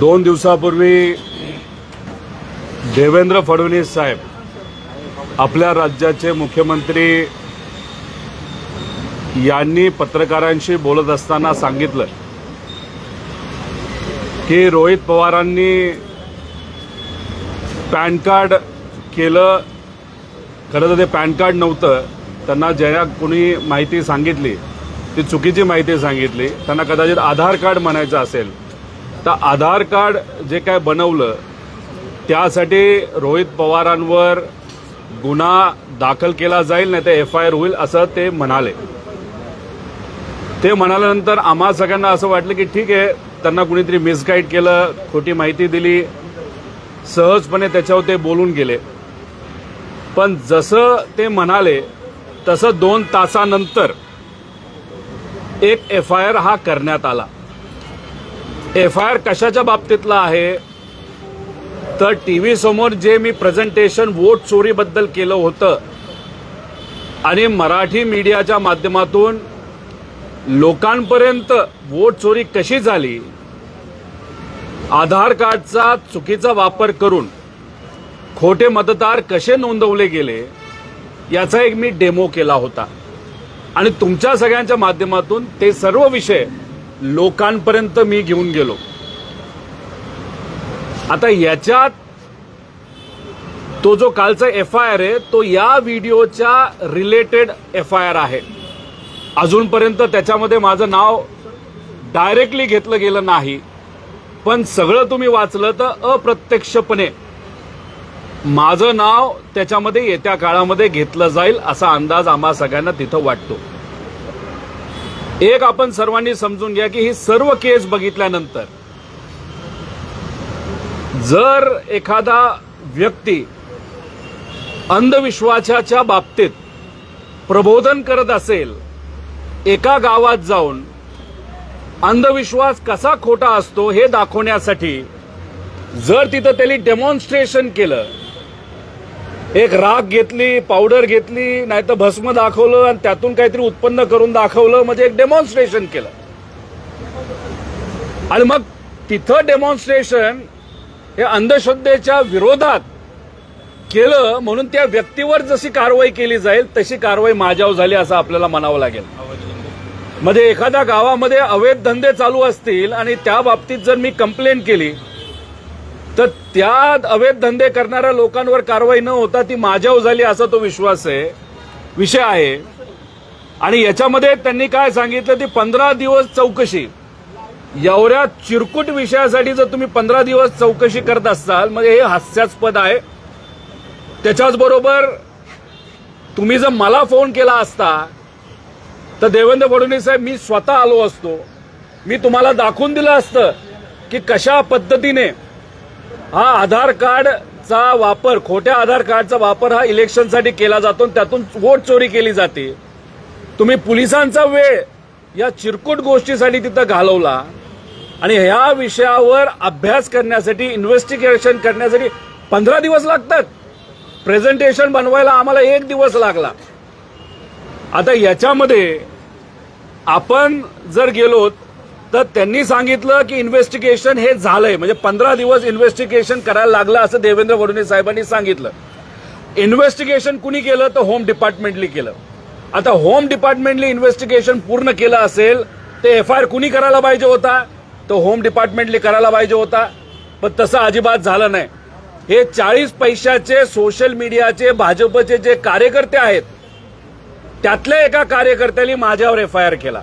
दोन दिवसापूर्वी देवेंद्र फडणवीस साहेब आपल्या राज्याचे मुख्यमंत्री यांनी पत्रकारांशी बोलत असताना सांगितलं की रोहित पवारांनी पॅन कार्ड केलं. खरं तर ते पॅन कार्ड नव्हतं. त्यांना ज्या कोणी माहिती सांगितली ती चुकीची माहिती सांगितली त्यांना कदाचित आधार कार्ड म्हणायचं असेल. तर आधार कार्ड जे काय बनवलं त्यासाठी रोहित पवारांवर गुन्हा दाखल केला जाईल नाही तर एफ आय आर होईल असं ते म्हणाले. ते म्हणाल्यानंतर आम्हा सगळ्यांना असं वाटलं की ठीक आहे त्यांना कुणीतरी मिसगाईड केलं खोटी माहिती दिली. सहजपणे त्याच्यावर ते बोलून गेले. पण जसं ते म्हणाले तसं दोन तासानंतर एक एफ आय आर हा करण्यात आला. एफ आय आर कशाच्या बाबतीतला आहे? तर टी व्ही समोर जे मी प्रेझेंटेशन वोट चोरीबद्दल केलं होतं आणि मराठी मीडियाच्या माध्यमातून लोकांपर्यंत वोट चोरी कशी झाली आधार कार्डचा चुकीचा वापर करून खोटे मतदार कसे नोंदवले गेले याचा एक मी डेमो केला होता. आणि तुमच्या सगळ्यांच्या माध्यमातून ते सर्व विषय लोकांपर्यंत मी घेऊन गेलो. आता याच्यात तो जो कालचा एफ आय आर आहे तो या व्हिडिओच्या रिलेटेड एफ आय आर आहे. अजूनपर्यंत त्याच्यामध्ये माझं नाव डायरेक्टली घेतलं गेलं नाही. पण सगळं तुम्ही वाचलं तर अप्रत्यक्षपणे माझं नाव त्याच्यामध्ये येत्या काळामध्ये घेतलं जाईल असा अंदाज आम्हा सगळ्यांना तिथं वाटतो. एक आपण सर्वांनी समजून घ्या की ही सर्व केस बघितल्यानंतर जर एखादा व्यक्ती अंधविश्वासाच्या बाबतीत प्रबोधन करत असेल एका गावात जाऊन अंधविश्वास कसा खोटा असतो हे दाखवण्यासाठी जर तिथं त्यांनी डेमॉन्स्ट्रेशन केलं एक राख घेतली पावडर घेतली नाही तर भस्म दाखवलं आणि त्यातून काहीतरी उत्पन्न करून दाखवलं म्हणजे एक डेमॉन्स्ट्रेशन केलं. आणि मग तिथं डेमॉन्स्ट्रेशन हे अंधश्रद्धेच्या विरोधात केलं म्हणून त्या व्यक्तीवर जशी कारवाई केली जाईल तशी कारवाई माझ्यावर झाली असं आपल्याला म्हणावं लागेल. म्हणजे एखाद्या गावामध्ये अवैध धंदे चालू असतील आणि त्या बाबतीत जर मी कंप्लेंट केली तर त्या अवैध धंदे करणाऱ्या लोकांवर कारवाई न होता ती माझ्यावर झाली असा तो विश्वास आहे विषय आहे. आणि याच्यामध्ये त्यांनी काय सांगितलं ती पंधरा दिवस चौकशी. एवढ्या चिरकुट विषयासाठी जर तुम्ही पंधरा दिवस चौकशी करत असाल म्हणजे हे हास्यास्पद आहे. त्याच्याच बरोबर तुम्ही जर मला फोन केला असता तर देवेंद्र फडणवीस साहेब मी स्वतः आलो असतो. मी तुम्हाला दाखवून दिलं असतं की कशा पद्धतीने हा आधार कार्डचा वापर खोट्या आधार कार्डचा वापर हा इलेक्शनसाठी केला जातो आणि त्यातून वोट चोरी केली जाते. तुम्ही पोलिसांचा वेळ या चिरकुट गोष्टीसाठी तिथं घालवला आणि ह्या विषयावर अभ्यास करण्यासाठी इन्व्हेस्टिगेशन करण्यासाठी पंधरा दिवस लागतात. प्रेझेंटेशन बनवायला आम्हाला एक दिवस लागला. आता याच्यामध्ये आपण जर गेलोत तर त्यांनी सांगितलं की इन्व्हेस्टिगेशन हे झालंय. म्हणजे पंधरा दिवस इन्व्हेस्टिगेशन करायला लागलं असं देवेंद्र फडणवीस साहेबांनी सांगितलं. इन्व्हेस्टिगेशन कुणी केलं? तर होम डिपार्टमेंटली केलं. आता होम डिपार्टमेंटली इन्व्हेस्टिगेशन पूर्ण केलं असेल ते एफ आय आर कुणी करायला पाहिजे होता? तो होम डिपार्टमेंटली करायला पाहिजे होता. पण तसं अजिबात झालं नाही. हे चाळीस पैशाचे सोशल मीडियाचे भाजपचे जे कार्यकर्ते आहेत त्यातल्या एका कार्यकर्त्याने माझ्यावर एफ आय आर केला.